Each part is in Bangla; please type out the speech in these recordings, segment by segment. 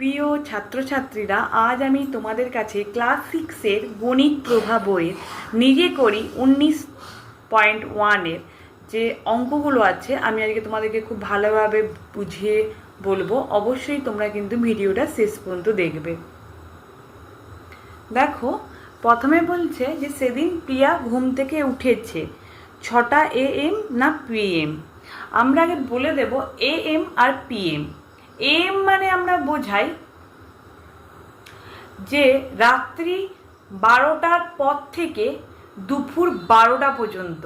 প্রিয় ছাত্রছাত্রীরা, আজ আমি তোমাদের কাছে ক্লাস সিক্সের গণিত প্রভা বইয়ের, নিজে করি উনিশ পয়েন্ট ওয়ানের যে অঙ্কগুলো আছে, আমি আজকে তোমাদেরকে খুব ভালোভাবে বুঝিয়ে বলব। অবশ্যই তোমরা কিন্তু ভিডিওটা শেষ পর্যন্ত দেখবে। দেখো, প্রথমে বলছে যে সেদিন প্রিয়া ঘুম থেকে উঠেছে, ছটা এ এম না পি এম? আমরা আগে বলে দেব এ এম আর পি এম। মানে আমরা বোঝাই যে রাত্রি বারোটার পর থেকে দুপুর বারোটা পর্যন্ত।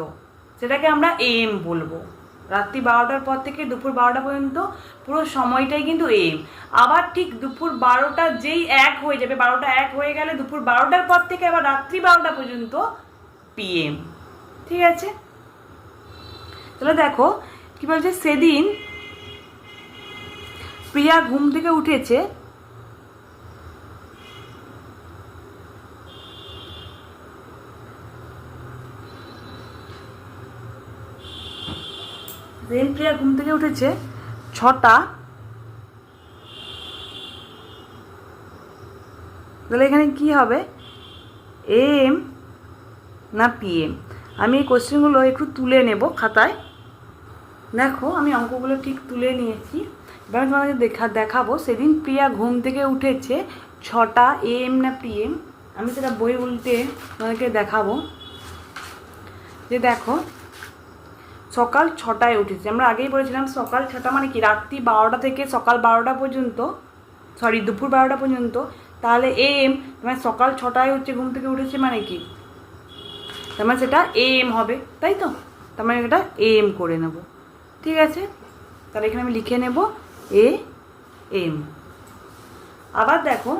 সেটাকে আমরা এম বলব। রাত্রি বারোটার পর থেকে দুপুর বারোটা পর্যন্ত পুরো সময়টাই কিন্তু এম। আবার ঠিক দুপুর বারোটা যেই এক হয়ে যাবে, বারোটা এক হয়ে গেলে দুপুর বারোটার পর থেকে আবার রাত্রি বারোটা পর্যন্ত পিএম। ঠিক আছে? তাহলে দেখো, কি বলছে? সেদিন প্রিয়া ঘুম থেকে উঠেছে। সেদিন প্রিয়া ঘুম থেকে উঠেছে। ছটা। তাহলে এখানে কি হবে? এম না পিএম। আমি এই কোশ্চেনগুলো একটু তুলে নেব খাতায়। দেখো, আমি অঙ্কগুলো ঠিক তুলে নিয়েছি। এবার তোমাদের দেখা, দেখাবো। সেদিন প্রিয়া ঘুম থেকে উঠেছে ছটা এম না পিএম আমি সেটা বই উল্টে তোমাদেরকে দেখাবো। যে দেখো, সকাল ছটায় উঠেছে। আমরা আগেই বলেছিলাম সকাল ছটা মানে কি? রাত্রি বারোটা থেকে সকাল বারোটা পর্যন্ত সরি দুপুর বারোটা পর্যন্ত। তাহলে এম মানে সকাল ছটায় হচ্ছে ঘুম থেকে উঠেছে মানে কি? তার মানে সেটা এম হবে, তাই তো? তার মানে এটা এম করে নেব। ঠিক আছে? তাহলে এখানে আমি লিখে নেব। A, M. আবার দেখো,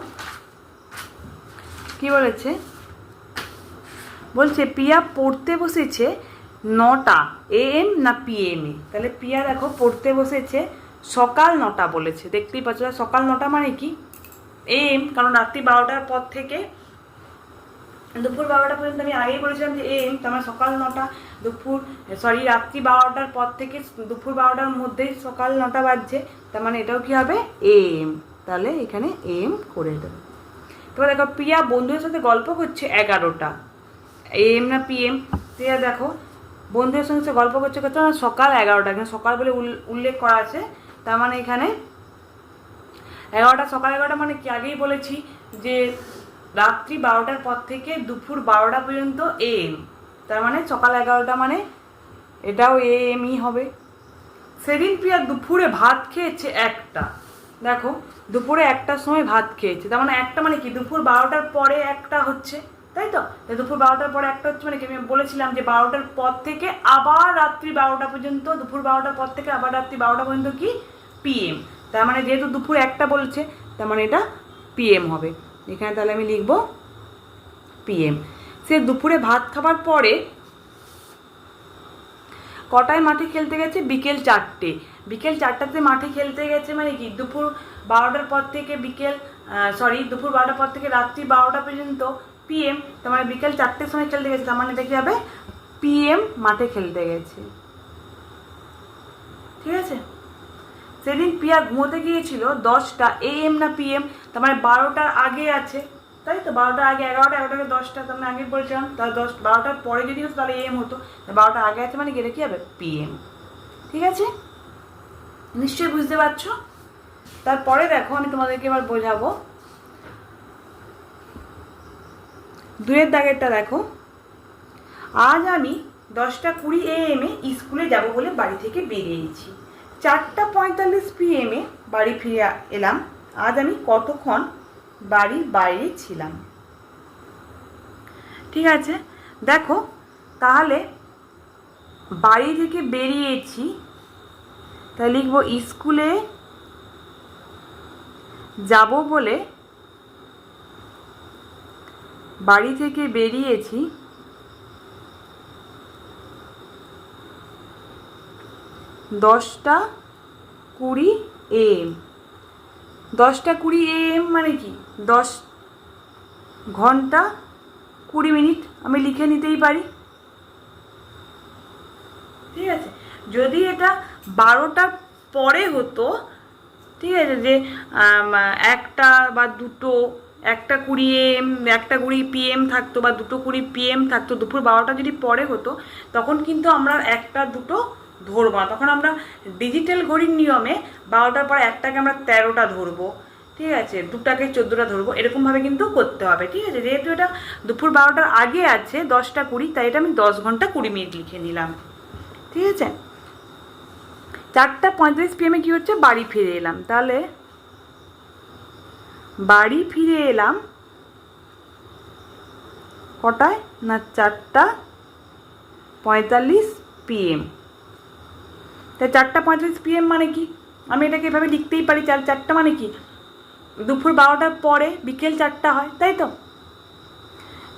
কি বলেছে? বলছে, পিয়া পড়তে বসেছে নটা এম না পিএমে তাহলে পিয়া দেখো, পড়তে বসেছে সকাল নটা বলেছে। দেখতেই পাচ্ছ, সকাল নটা মানে কি? এম, কারণ রাত্রি বারোটার পর থেকে দুপুর বারোটা পর্যন্ত আমি আগেই বলেছিলাম যে এম মানে সকাল নটা, দুপুর সরি রাত্রি বারোটার পর থেকে দুপুর বারোটার মধ্যেই সকাল নটা বাজছে। তার মানে এটাও কি হবে? এম। তাহলে এখানে এম করে দেবো। তারপর দেখো, প্রিয়া বন্ধুদের সাথে গল্প করছে এগারোটা। এম না পিএম? প্রিয়া দেখো, বন্ধুদের সঙ্গে সে গল্প করছে করছে না সকাল এগারোটা। এখানে সকাল বলে উল- উল্লেখ করা আছে। তার মানে এখানে এগারোটা, সকাল এগারোটা মানে কি? আগেই বলেছি যে রাত্রি বারোটার পর থেকে দুপুর বারোটা পর্যন্ত এ এম তার মানে সকাল এগারোটা মানে এটাও এ এমই হবে। সেদিন প্রিয়া দুপুরে ভাত খেয়েছে একটা। দেখো, দুপুরে একটার সময় ভাত খেয়েছে। তার মানে একটা মানে কি? দুপুর বারোটার পরে একটা হচ্ছে, তাই তো? দুপুর বারোটার পরে একটা হচ্ছে মানে কি? আমি বলেছিলাম যে বারোটার পর থেকে আবার রাত্রি বারোটা পর্যন্ত, দুপুর বারোটার পর থেকে আবার রাত্রি বারোটা পর্যন্ত কি? পিএম তার মানে যেহেতু দুপুর একটা বলছে, তার মানে এটা পিএম হবে। এখানে তাহলে আমি লিখব পিএম সে দুপুরে ভাত খাবার পরে কটায় মাঠে খেলতে গেছে? বিকেল চারটে। বিকেল চারটাতে মাঠে খেলতে গেছে মানে কি? দুপুর বারোটার পর থেকে বিকেল সরি দুপুর বারোটার পর থেকে রাত্রি বারোটা পর্যন্ত পিএম তার মানে বিকেল চারটের সময় খেলতে গেছে, তার মানে এটা কি হবে পিএম মাঠে খেলতে গেছে। ঠিক আছে? সেদিন প্রিয়া ঘুমোতে গিয়েছিল, দশটা এ এম না পি এম তার মানে বারোটার আগে আছে। তাই তো? বারোটার আগে এগারোটা এগারোটাকে দশটা, তার মানে আগে বলছিলাম। তাহলে দশ বারোটার পরে যদি হতো, তাহলে এ এম হতো। বারোটার আগে আছে মানে এটা কী হবে? পিএম ঠিক আছে? নিশ্চয়ই বুঝতে পারছ? তারপরে দেখো, আমি তোমাদেরকে এবার বোঝাবো। দুয়ের দাগেরটা দেখো। আজ আমি দশটা কুড়ি এ এম এ স্কুলে যাব বলে বাড়ি থেকে বেরিয়েছি চারটা পঁয়তাল্লিশ পিএমে বাড়ি ফিরে এলাম। আজ আমি কতক্ষণ বাড়ির বাইরে ছিলাম? ঠিক আছে, দেখো, তাহলে বাড়ি থেকে বেরিয়েছি। তাহলে লিখব, স্কুলে যাব বলে বাড়ি থেকে বেরিয়েছি। দশটা কুড়ি এম। দশটা কুড়ি এম মানে কি? দশ ঘণ্টা কুড়ি মিনিট আমি লিখে নিতেই পারি। ঠিক আছে? যদি এটা বারোটার পরে হতো, ঠিক আছে, যে একটা বা দুটো, একটা কুড়ি এম, একটা কুড়ি পিএম থাকতো বা দুটো কুড়ি পিএম থাকতো, দুপুর বারোটা যদি পরে হতো, তখন কিন্তু আমরা একটা দুটো ধরবো না। তখন আমরা ডিজিটাল ঘড়ির নিয়মে বারোটার পর একটাকে আমরা তেরোটা ধরবো। ঠিক আছে? দুটাকে চোদ্দোটা ধরবো। এরকমভাবে কিন্তু করতে হবে। ঠিক আছে? যেহেতু এটা দুপুর বারোটার আগে আছে, দশটা কুড়ি, তাই এটা আমি দশ ঘণ্টা কুড়ি মিনিট লিখে নিলাম। ঠিক আছে? চারটা পঁয়তাল্লিশ পিএমে কী হচ্ছে? বাড়ি ফিরে এলাম। তাহলে বাড়ি ফিরে এলাম কটায়? না, চারটা পঁয়তাল্লিশ পিএম তা চারটা পঁয়তাল্লিশ পিএম মানে কি? আমি এটাকে এভাবে লিখতেই পারি চার, চারটা মানে কি? দুপুর বারোটার পরে বিকেল চারটা হয়, তাই তো?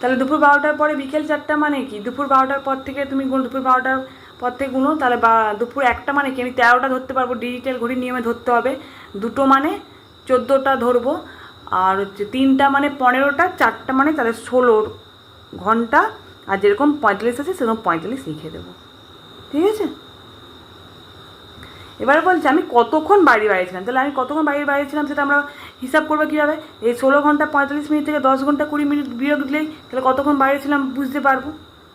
তাহলে দুপুর বারোটার পরে বিকেল চারটা মানে কি? দুপুর বারোটার পর থেকে তুমি গুণ, দুপুর বারোটার পর থেকে গুনো, তাহলে বা, দুপুর একটা মানে কি? আমি তেরোটা ধরতে পারব, ডিজিটাল ঘড়ির নিয়মে ধরতে হবে। দুটো মানে চোদ্দোটা ধরবো, আর হচ্ছে তিনটা মানে পনেরোটা, চারটা মানে তাহলে ষোলোর ঘণ্টা, আর যেরকম পঁয়তাল্লিশ আছে সেরকম পঁয়তাল্লিশ লিখে দেবো। ঠিক আছে? এবার বলছে, আমি কতক্ষণ বাড়ি বাড়িয়েছিলাম? তাহলে আমি কতক্ষণ বাড়ির বাড়িয়েছিলাম সেটা আমরা হিসাব করব কীভাবে? এই ষোলো ঘণ্টা পঁয়তাল্লিশ মিনিট থেকে দশ ঘণ্টা কুড়ি মিনিট বিয়োগ দিলেই তাহলে কতক্ষণ বাড়িয়েছিলাম বুঝতে পারব।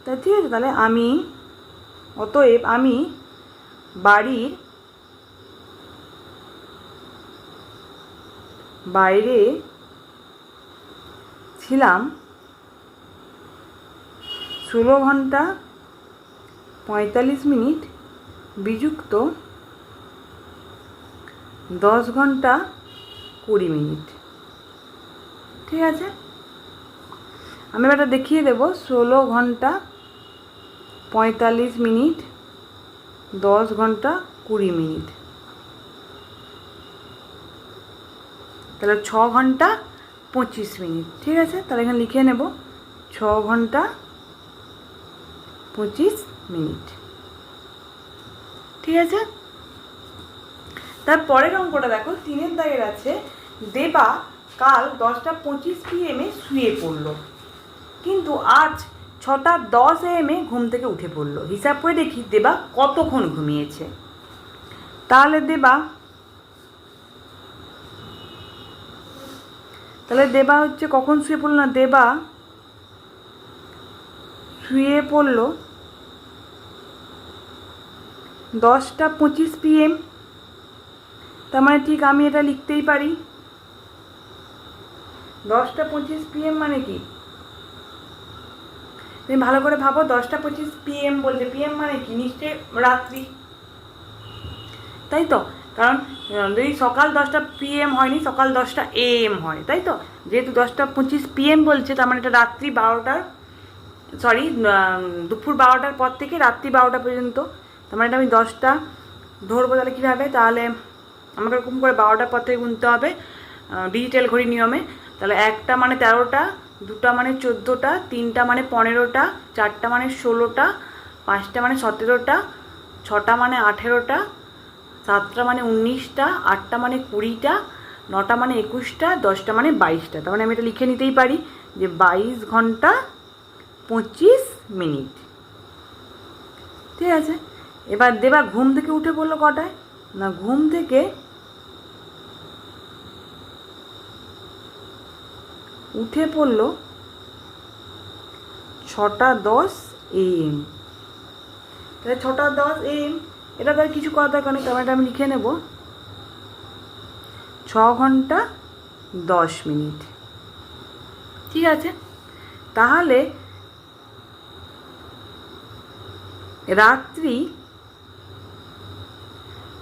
তাই ঠিক আছে, তাহলে আমি, অতএব আমি বাড়ির বাইরে ছিলাম ষোলো ঘণ্টা পঁয়তাল্লিশ মিনিট বিযুক্ত দশ ঘণ্টা কুড়ি মিনিট। ঠিক আছে? আমি এটা দেখিয়ে দেবো। ষোলো ঘণ্টা পঁয়তাল্লিশ মিনিট, দশ ঘণ্টা কুড়ি মিনিট। তাহলে ছ ঘণ্টা পঁচিশ মিনিট। ঠিক আছে? তাহলে এখানে লিখে নেব। ছ ঘণ্টা পঁচিশ মিনিট। ঠিক আছে? তারপরের অঙ্কটা দেখো, তিনের দাগের আছে, দেবা কাল দশটা পঁচিশ পিএমে শুয়ে পড়ল। কিন্তু আজ ছটা দশ এমে ঘুম থেকে উঠে পড়ল। হিসাব করে দেখি দেবা কতক্ষণ ঘুমিয়েছে। তাহলে দেবা তাহলে দেবা হচ্ছে কখন শুয়ে পড়ল না? দেবা শুয়ে পড়ল দশটা পঁচিশ পিএম তার মানে ঠিক আমি এটা লিখতেই পারি। দশটা পঁচিশ পিএম মানে কি? তুমি ভালো করে ভাবো, দশটা পঁচিশ পিএম বলছে। পিএম মানে কি? নিশ্চয়ই রাত্রি। তাই তো? কারণ যদি সকাল দশটা পিএম হয়নি, সকাল দশটা এএম হয়। তাই তো? যেহেতু দশটা পঁচিশ পিএম বলছে, তার মানে এটা রাত্রি বারোটার সরি দুপুর বারোটার পর থেকে রাত্রি বারোটা পর্যন্ত। তার মানে এটা আমি দশটা ধরবো তাহলে কীভাবে? তাহলে আমাকে এরকম করে বারোটার পর থেকে গুনতে হবে ডিজিটাল ঘড়ি নিয়মে। তাহলে একটা মানে তেরোটা, দুটা মানে চোদ্দোটা, তিনটা মানে পনেরোটা, চারটা মানে ষোলোটা, পাঁচটা মানে সতেরোটা, ছটা মানে আঠেরোটা, সাতটা মানে উনিশটা, আটটা মানে কুড়িটা, নটা মানে একুশটা, দশটা মানে বাইশটা। তার মানে আমি এটা লিখে নিতেই পারি যে বাইশ ঘণ্টা পঁচিশ মিনিট। ঠিক আছে? এবার দেবা, ঘুম থেকে উঠে পড়ল কটায়? না, ঘুম থেকে উঠে পড়ল ছটা দশ এম তাহলে ছটা দশ এম এটা তো আর কিছু করার দরকার নেই তার আমি লিখে নেব। ছ ঘণ্টা দশ মিনিট। ঠিক আছে? তাহলে রাত্রি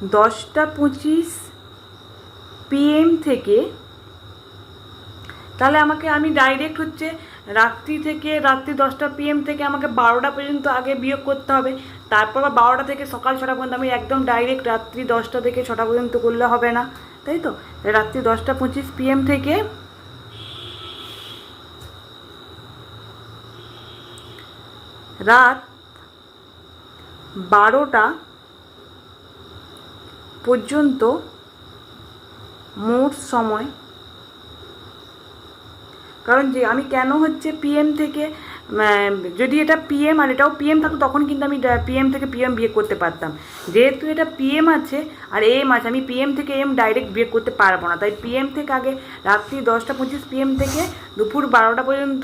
দশটা পঁচিশ পিএম থেকে তাহলে আমাকে আমি ডাইরেক্ট হচ্ছে রাত্রি থেকে রাত্রি দশটা পিএম থেকে আমাকে বারোটা পর্যন্ত আগে বিয়োগ করতে হবে। তারপর বারোটা থেকে সকাল ছটা পর্যন্ত আমি একদম ডাইরেক্ট রাত্রি দশটা থেকে ছটা পর্যন্ত করলে হবে না। তাই তো? রাত্রি দশটা পঁচিশ পিএম থেকে রাত বারোটা পর্যন্ত মোট সময় কারণ যে আমি কেন হচ্ছে পিএম থেকে যদি এটা পিএম আর এটাও পিএম থাকতো তখন কিন্তু আমি পিএম থেকে পিএম বিয়ে করতে পারতাম যেহেতু এটা পিএম আছে আর এম আছে আমি পিএম থেকে এম ডাইরেক্ট বিয়ে করতে পারব না তাই পিএম থেকে আগে রাত্রি দশটা পঁচিশ পিএম থেকে দুপুর বারোটা পর্যন্ত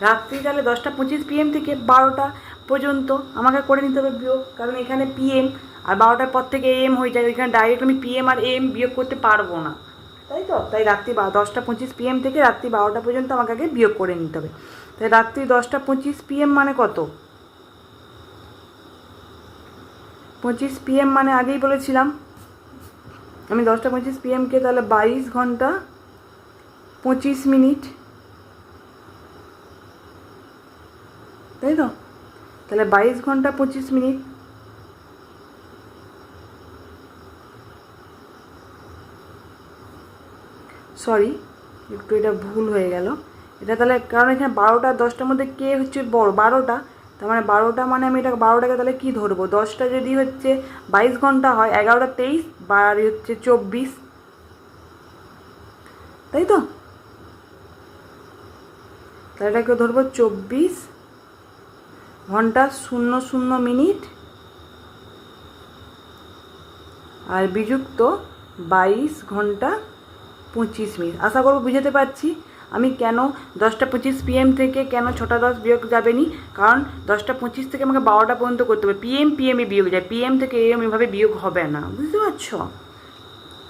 রাত্রি তাহলে দশটা পঁচিশ পিএম থেকে বারোটা পর্যন্ত আমাকে করে নিতে হবে বিয়োগ কারণ এখানে পিএম আর বারোটার পর থেকে এম হয়ে যায় এখানে ডাইরেক্ট আমি পিএম আর এম বিয়োগ করতে পারব না তাই তো? তাই রাত্রি বা দশটা পঁচিশ পিএম থেকে রাত্রি বারোটা পর্যন্ত আমাকে আগে বিয়োগ করে নিতে হবে। তাই রাত্রি দশটা পঁচিশ পিএম মানে কত? পঁচিশ পিএম মানে আগেই বলেছিলাম। আমি দশটা পঁচিশ পিএমকে তাহলে বাইশ ঘণ্টা পঁচিশ মিনিট। তাই তো? তাহলে বাইশ ঘণ্টা পঁচিশ মিনিট সরি একটু এটা ভুল হয়ে গেল। এটা তাহলে কারণ এখানে বারোটা, দশটার মধ্যে কে হচ্ছে বড়? বারোটা? তার মানে বারোটা মানে আমি এটা বারোটাকে তাহলে কী ধরবো? দশটা যদি হচ্ছে বাইশ ঘণ্টা হয়, এগারোটা তেইশ বাড়ি হচ্ছে চব্বিশ। তাই তো? তাহলে এটাকে ধরবো চব্বিশ ঘণ্টা শূন্য শূন্য মিনিট। আর বিযুক্ত বাইশ ঘণ্টা পঁচিশ মিনিট। আশা করব বুঝাতে পারছি আমি কেন দশটা পঁচিশ পিএম থেকে কেন ছটা দশ বিয়োগ যাবে নি? কারণ দশটা পঁচিশ থেকে আমাকে বারোটা পর্যন্ত করতে হবে। পিএম পিএমে বিয়োগ যায়। পিএম থেকে এম এভাবে বিয়োগ হবে না। বুঝতে পারছ?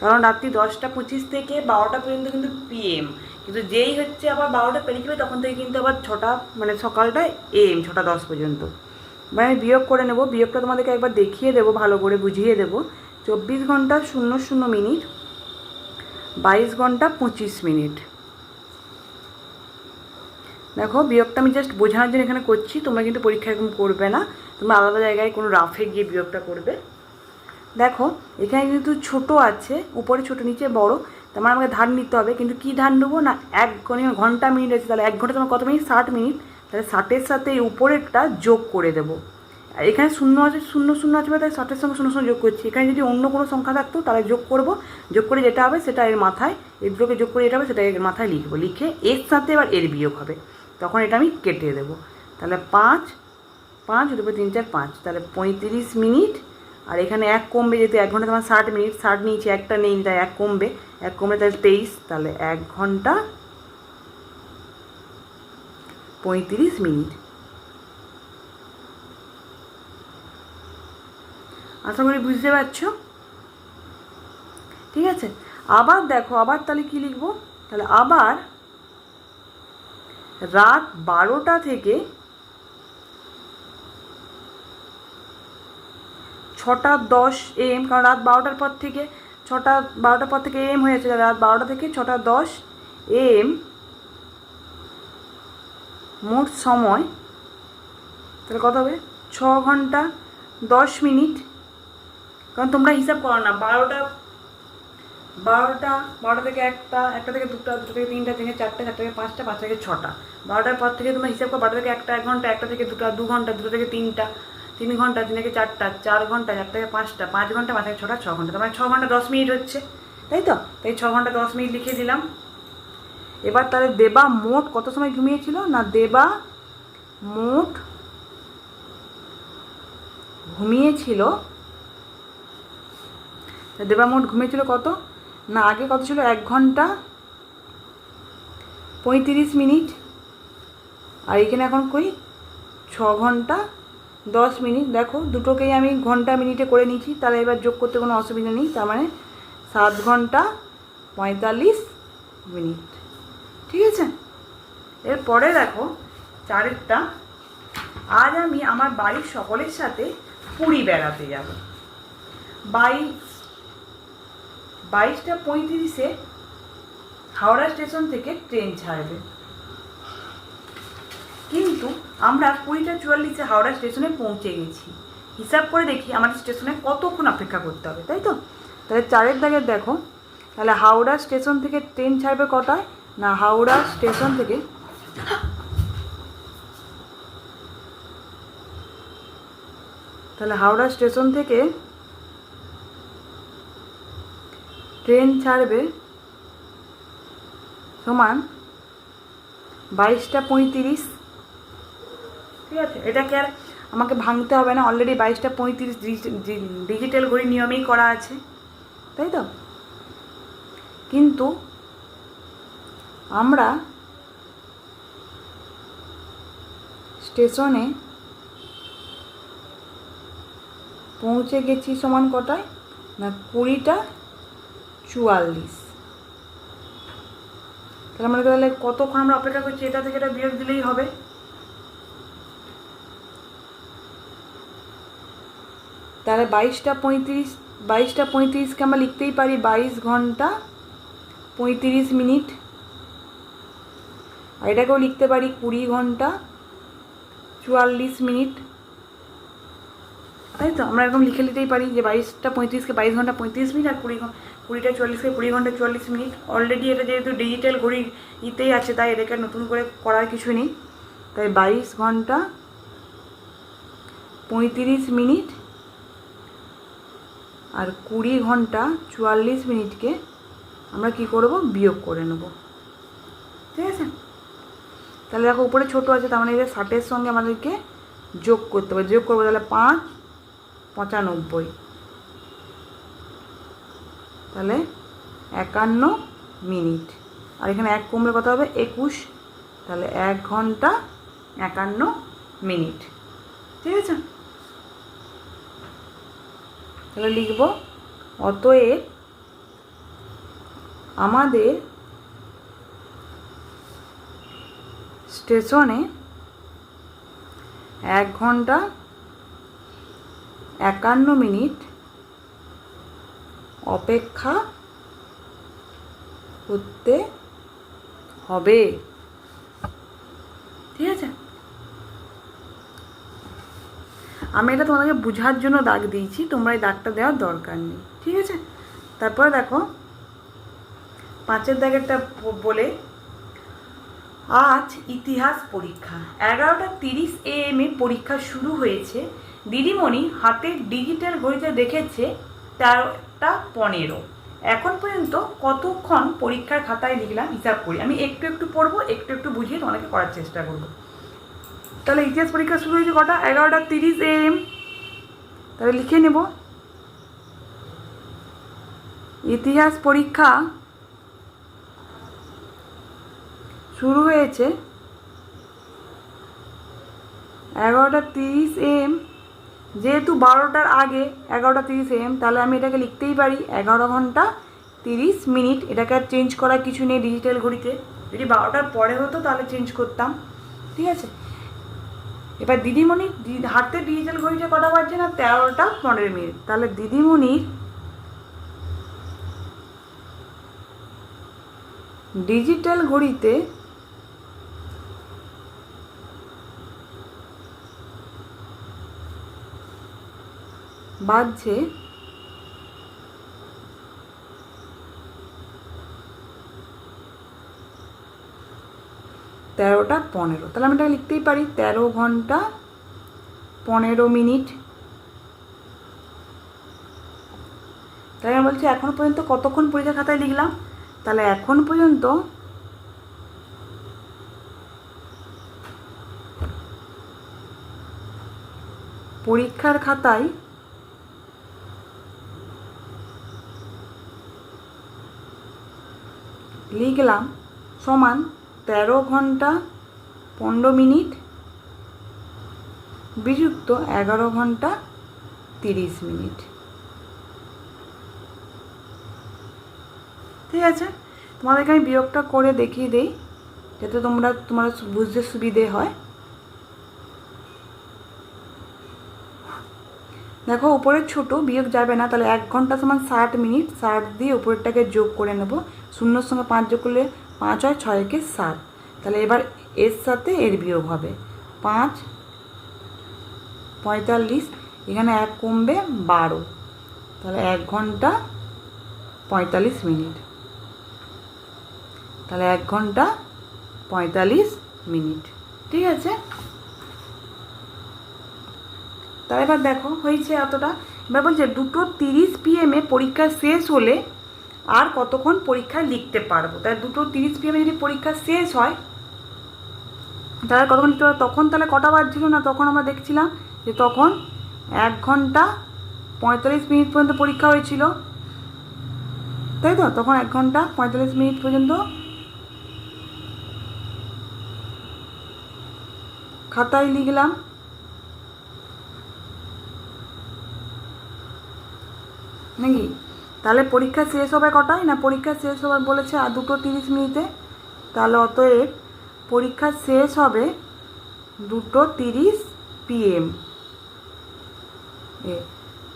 কারণ রাত্রি দশটা পঁচিশ থেকে বারোটা পর্যন্ত কিন্তু পিএম কিন্তু যেই হচ্ছে আবার বারোটা পেরিয়ে যাবে, তখন থেকে কিন্তু আবার ছটা মানে সকালটা এম ছটা দশ পর্যন্ত। মানে আমি বিয়োগ করে নেব। বিয়োগটা তোমাদেরকে একবার দেখিয়ে দেবো, ভালো করে বুঝিয়ে দেবো। চব্বিশ ঘণ্টা শূন্য শূন্য মিনিট। বাইশ ঘণ্টা পঁচিশ মিনিট। দেখো বিয়োগটা আমি জাস্ট বোঝানোর জন্য এখানে করছি, তোমরা কিন্তু পরীক্ষা এরকম করবে না। তোমরা আলাদা জায়গায় কোনো রাফে গিয়ে বিয়োগটা করবে। দেখো, এখানে কিন্তু ছোট আছে, উপরে ছোট, নিচে বড়, তার মানে আমাকে ধার নিতে হবে। কিন্তু কি ধার নেব? না, এক ঘণ্টা মিনিট আছে, তাহলে এক ঘণ্টা তোমার কত মিনিট? ষাট মিনিট। তাহলে ষাটের সাথে এই উপরেরটা যোগ করে দেবো। আর এখানে শূন্য আছে, শূন্য শূন্য আছে তাই ষাটের সঙ্গে শূন্য শূন্য যোগ করছি। এখানে যদি অন্য কোনো সংখ্যা থাকতো, তাহলে যোগ করব। যোগ করে যেটা হবে সেটা এর মাথায় দুটোকে যোগ করে যেটা হবে সেটা এর মাথায় লিখব। লিখে এর সাথে এবার এর বিয়োগ হবে। তখন এটা আমি কেটে দেবো। তাহলে পাঁচ পাঁচ দুটো তিন চার পাঁচ, তাহলে পঁয়ত্রিশ মিনিট। আর এখানে এক কমবে যেহেতু এক ঘণ্টা, তোমার ষাট মিনিট, ষাট নিয়েছি, একটা নেই, তাই এক কমবে। এক কমবে তাহলে তেইশ, তাহলে এক ঘণ্টা পঁয়ত্রিশ মিনিট। আশা করি বুঝতে পারছ? ঠিক আছে? আবার দেখো, আবার তাহলে কি লিখব? তাহলে আবার রাত বারোটা থেকে ছটা দশ এম, কারণ রাত বারোটার পর থেকে ছটা, বারোটার পর থেকে এম হয়েছে রাত বারোটা থেকে ছটা দশ এম মোট সময়, তাহলে কত হবে? ছ ঘণ্টা দশ মিনিট কারণ তোমরা হিসাব করো না, বারোটা বারোটা বারোটা থেকে একটা একটা থেকে দুটো দুটো থেকে তিনটা থেকে চারটে চারটে থেকে পাঁচটা পাঁচটা থেকে ছটা। বারোটার পর থেকে তোমরা হিসাব করো, বারোটা থেকে একটা, এক ঘণ্টা, একটা থেকে দুটো, দু ঘণ্টা, দুটো থেকে তিনটা, তিন ঘণ্টা, তিন থেকে চারটা, চার ঘণ্টা চার থেকে পাঁচটা, পাঁচ ঘণ্টা, পাঁচ থেকে ছটা, ছ ঘণ্টা। তার মানে ছ ঘণ্টা দশ মিনিট হচ্ছে, তাই তো? তাই ছ ঘণ্টা দশ মিনিট লিখে দিলাম। এবার তাহলে দেবা মোট কত সময় ঘুমিয়েছিল? না, দেবা মোট ঘুমিয়েছিল দেবা মোট ঘুমিয়েছিল কত? না, আগে কত ছিল? এক ঘণ্টা পঁয়ত্রিশ মিনিট। আর এখানে এখন কই? ছ ঘণ্টা দশ মিনিট। দেখো, দুটোকেই আমি ঘণ্টা মিনিটে করে নিয়েছি, তাহলে এবার যোগ করতে কোনো অসুবিধা নেই। তার মানে সাত ঘণ্টা পঁয়তাল্লিশ মিনিট। ঠিক আছে? এরপরে দেখো চারেরটা আজ আমি আমার বাড়ির সকলের সাথে পুরী বেড়াতে যাব। বাইশ বাইশটা পঁয়ত্রিশে হাওড়া স্টেশন থেকে ট্রেন ছাড়বে। কিন্তু আমরা কুড়িটা চুয়াল্লিশে হাওড়া স্টেশনে পৌঁছে গেছি। হিসাব করে দেখি আমাদের স্টেশনে কতক্ষণ অপেক্ষা করতে হবে, তাই তো? তাহলে চারের দাগের দেখো, তাহলে হাওড়া স্টেশন থেকে ট্রেন ছাড়বে কটায়? না, হাওড়া স্টেশন থেকে তাহলে হাওড়া স্টেশন থেকে ট্রেন ছাড়বে সমান বাইশটা পঁয়ত্রিশ। ঠিক আছে? এটাকে আর আমাকে ভাঙতে হবে না? অলরেডি বাইশটা পঁয়ত্রিশ ডিজিটাল ঘড়ি নিয়মেই করা আছে। তাই তো? কিন্তু আমরা স্টেশনে পৌঁছে গেছি সমান কটায়? না কুড়িটা চুয়াল্লিশ। তাহলে আমরা তাহলে কতক্ষণ আমরা অপেক্ষা করছি? এটা থেকে এটা বিয়োগ দিলেই হবে। তাহলে বাইশটা পঁয়ত্রিশ, বাইশটা পঁয়ত্রিশকে আমরা লিখতেই পারি বাইশ ঘণ্টা পঁয়ত্রিশ মিনিট। আর এটাকেও লিখতে পারি কুড়ি ঘণ্টা চুয়াল্লিশ মিনিট। তাই তো? আমরা এরকম লিখে নিতেই পারি যে বাইশটা পঁয়ত্রিশকে বাইশ ঘণ্টা পঁয়ত্রিশ মিনিট আর কুড়ি কুড়িটা চুয়াল্লিশকে কুড়ি ঘণ্টা চুয়াল্লিশ মিনিট। অলরেডি এটা যেহেতু ডিজিটাল ঘড়ি ইতেই আছে, তাই এটাকে নতুন করে করার কিছু নেই। তাই বাইশ ঘণ্টা পঁয়ত্রিশ মিনিট আর কুড়ি ঘণ্টা চুয়াল্লিশ মিনিটকে আমরা কি করব? বিয়োগ করে নেব। ঠিক আছে? তাহলে দেখো, উপরে ছোট আছে, তার মানে এদের ষাটের সঙ্গে আমাদেরকে যোগ করতে হবে। যোগ করব তাহলে পাঁচ পঁচানব্বই। তাহলে একান্ন মিনিট। আর এখানে এক কমলে কত হবে? একুশ। তাহলে এক ঘণ্টা একান্ন মিনিট। ঠিক আছে? তাহলে লিখব, অতএব আমাদের স্টেশনে এক ঘণ্টা একান্ন মিনিট অপেক্ষা করতে হবে। ঠিক আছে? আমি এটা তোমাদেরকে বোঝার জন্য দাগ দিয়েছি, তোমরা এই দাগটা দেওয়ার দরকার নেই। ঠিক আছে? তারপরে দেখো, পাঁচের দাগেরটা বলে, আজ ইতিহাস পরীক্ষা। এগারোটা তিরিশ এ এম এ পরীক্ষা শুরু হয়েছে। দিদিমণি হাতের ডিজিটাল ঘড়িতে দেখেছে, তেরোটা পনেরো। এখন পর্যন্ত কতক্ষণ পরীক্ষার খাতায় লিখলাম হিসাব করি? আমি একটু একটু পড়ব, একটু একটু বুঝিয়ে তোমাকে করার চেষ্টা করব। তাহলে ইতিহাস পরীক্ষা শুরু হয়েছে কটা? এগারোটা তিরিশ এম। তাহলে লিখে নেব। ইতিহাস পরীক্ষা শুরু হয়েছে এগারোটা তিরিশ এম। যেহেতু বারোটার আগে এগারোটা তিরিশ এম তাহলে আমি এটাকে লিখতেই পারি এগারো ঘণ্টা তিরিশ মিনিট। এটাকে আর চেঞ্জ করার কিছু নেই ডিজিটাল ঘড়িতে। যদি বারোটার পরে হতো তাহলে চেঞ্জ করতাম। ঠিক আছে? এবার দিদিমণি হাতে ডিজিটাল ঘড়িতে কটা বাজছে না? তেরোটা পনেরো মিনিট। তাহলে দিদিমণির ডিজিটাল ঘড়িতে বাজছে। তেরোটা পনেরো। তাহলে আমি এটা লিখতেই পারি তেরো ঘণ্টা পনেরো মিনিট। তাহলে আমি বলছি এখনও পর্যন্ত কতক্ষণ পরীক্ষা খাতায় লিখলাম? তাহলে এখন পর্যন্ত পরীক্ষার খাতায় লিখলাম সমান তেরো ঘণ্টা পনেরো মিনিট বিযুক্ত এগারো ঘণ্টা তিরিশ মিনিট। ঠিক আছে? তোমাদেরকে আমি বিয়োগটা করে দেখিয়ে দেই, যাতে তোমরা তোমরা বুঝতে সুবিধে হয়। দেখো, উপরের ছোট বিয়োগ যাবে না, তাহলে এক ঘণ্টা সমান ষাট মিনিট, ষাট দিয়ে উপরেরটাকে যোগ করে নেব। শূন্যর সঙ্গে পাঁচ যোগ করলে পাঁচ হয় ছয়কে সাত। তাহলে এবার এর সাথে এর বিয়োগ হবে। পাঁচ, পঁয়তাল্লিশ, এখানে এক কমবে বারো। তাহলে এক ঘণ্টা পঁয়তাল্লিশ মিনিট। তাহলে এক ঘণ্টা পঁয়তাল্লিশ মিনিট। ঠিক আছে? তা এবার দেখো, হয়েছে এতটা। এবার বলছে দুটো তিরিশ পিএমে পরীক্ষা শেষ হলে আর কতক্ষণ পরীক্ষায় লিখতে পারব? তাই দুটো তিরিশ পিএমে যদি পরীক্ষা শেষ হয়, তাহলে কতক্ষণ লিখতে তখন তাহলে কটা বাজছিল না? তখন আমরা দেখছিলাম যে তখন এক ঘণ্টা পঁয়তাল্লিশ মিনিট পর্যন্ত পরীক্ষা হয়েছিল। তাই তো? তখন এক ঘণ্টা পঁয়তাল্লিশ মিনিট পর্যন্ত খাতায় লিখলাম। নাকি? তাহলে পরীক্ষা শেষ হবে কটায়? না পরীক্ষা শেষ হবে বলেছে আর দুটো তিরিশ মিনিটে। তাহলে অতএব পরীক্ষা শেষ হবে দুটো তিরিশ পিএম এ,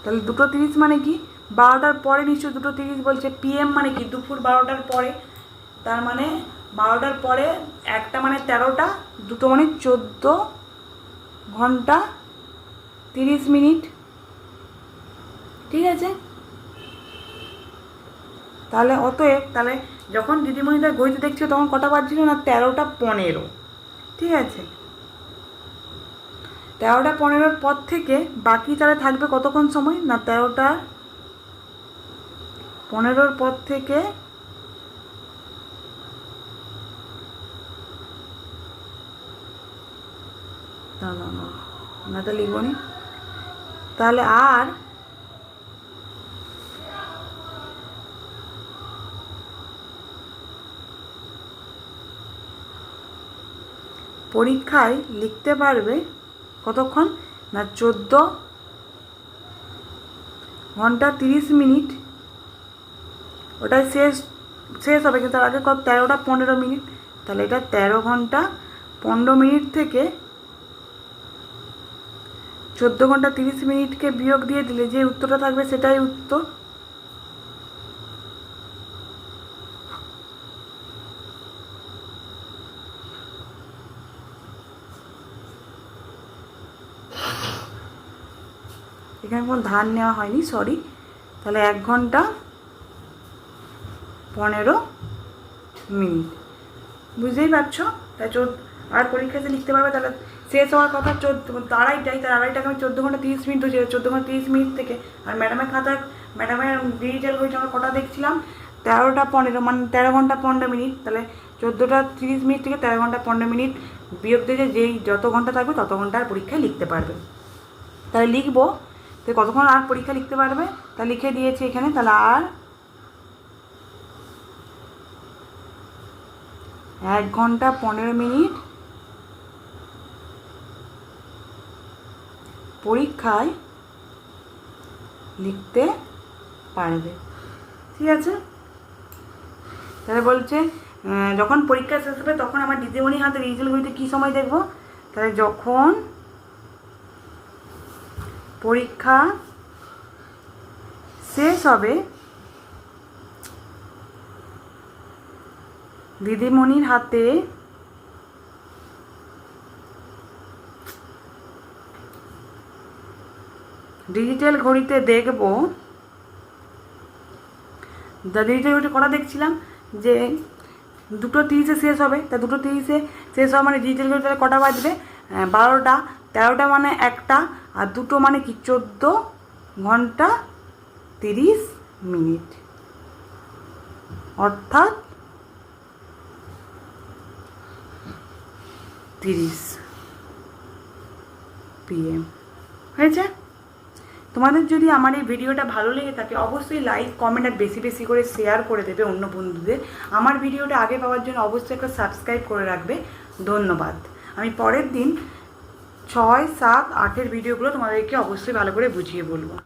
তাহলে দুটো তিরিশ মানে কি? বারোটার পরে নিশ্চয়ই দুটো তিরিশ বলছে। পিএম মানে কি? দুপুর বারোটার পরে। তার মানে বারোটার পরে একটা মানে তেরোটা, দুটো মানে চোদ্দ ঘণ্টা তিরিশ মিনিট। ঠিক আছে? তাহলে অতএব তাহলে যখন দিদিমণিদের গইতে দেখছিল তখন কটা বাজছিল না? তেরোটা পনেরো। ঠিক আছে? তেরোটা পনেরোর পর থেকে বাকি তাহলে থাকবে কতক্ষণ সময়? না, তেরোটা পনেরোর পর থেকে না তো লিখব নি। তাহলে আর পরীক্ষায় লিখতে পারবে কতক্ষণ? না, চোদ্দ ঘণ্টা তিরিশ মিনিট। ওটাই শেষ শেষ হবে, কিন্তু তার আগে কত? তেরোটা পনেরো মিনিট। তাহলে এটা তেরো ঘণ্টা পনেরো মিনিট থেকে চোদ্দ ঘণ্টা তিরিশ মিনিটকে বিয়োগ দিয়ে দিলে যে উত্তরটা থাকবে সেটাই উত্তর। এখানে কোনো ধান নেওয়া হয়নি সরি তাহলে এক ঘণ্টা পনেরো মিনিট। বুঝতেই পারছ? তাই চোদ্দ, আর পরীক্ষাতে লিখতে পারবে তাহলে শেষ হওয়ার কথা চোদ্দ আড়াইটাই, তার আড়াইটাকে আমি চোদ্দ ঘণ্টা তিরিশ মিনিট হয়েছে চোদ্দ ঘণ্টা তিরিশ মিনিট থেকে। আর ম্যাডামের খাতায় ম্যাডামের ডিজিটাল বইটা আমরা কটা দেখছিলাম? তেরোটা পনেরো মানে তেরো ঘণ্টা পনেরো মিনিট। তাহলে চোদ্দোটা তিরিশ মিনিট থেকে তেরো ঘণ্টা পনেরো মিনিট বিয়োগ দিয়ে যেই যত ঘণ্টা থাকবে তত ঘণ্টা আর পরীক্ষায় লিখতে পারবে। তাহলে লিখব তো কতক্ষণ আর পরীক্ষা লিখতে পারবে? তা লিখে দিয়েছে এখানে, তাহলে আর এক ঘণ্টা পনেরো মিনিট পরীক্ষায় লিখতে পারবে। ঠিক আছে? তাহলে বলছে যখন পরীক্ষা শেষ হবে, তখন আমার দিদিমণি হাতে রেজাল্ট বইতে কী সময় দেখব? তাহলে যখন পরীক্ষা শেষ হবে। দিদিমণির হাতে ডিজিটাল ঘড়িতে দেখব। ডিজিটাল ঘড়িতে কটা দেখছিলাম? যে দুটো তিরিশে শেষ হবে। তা দুটো তিরিশে শেষ হওয়া মানে ডিজিটাল ঘড়িতে কটা বাজবে? বারোটা, তেরোটা মানে একটা। আর দুটো মানে কি? চোদ্দ ঘণ্টা তিরিশ মিনিট। অর্থাৎ তিরিশ পিএম হয়েছে? তোমাদের যদি আমার এই ভিডিওটা ভালো লেগে থাকে, অবশ্যই লাইক কমেন্ট আর বেশি বেশি করে শেয়ার করে দেবে অন্য বন্ধুদের। আমার ভিডিওটা আগে পাওয়ার জন্য অবশ্যই একটা সাবস্ক্রাইব করে রাখবে। ধন্যবাদ। আমি পরের দিন ছয় সাত আটের ভিডিওগুলো তোমাদেরকে অবশ্যই ভালো করে বুঝিয়ে বলব।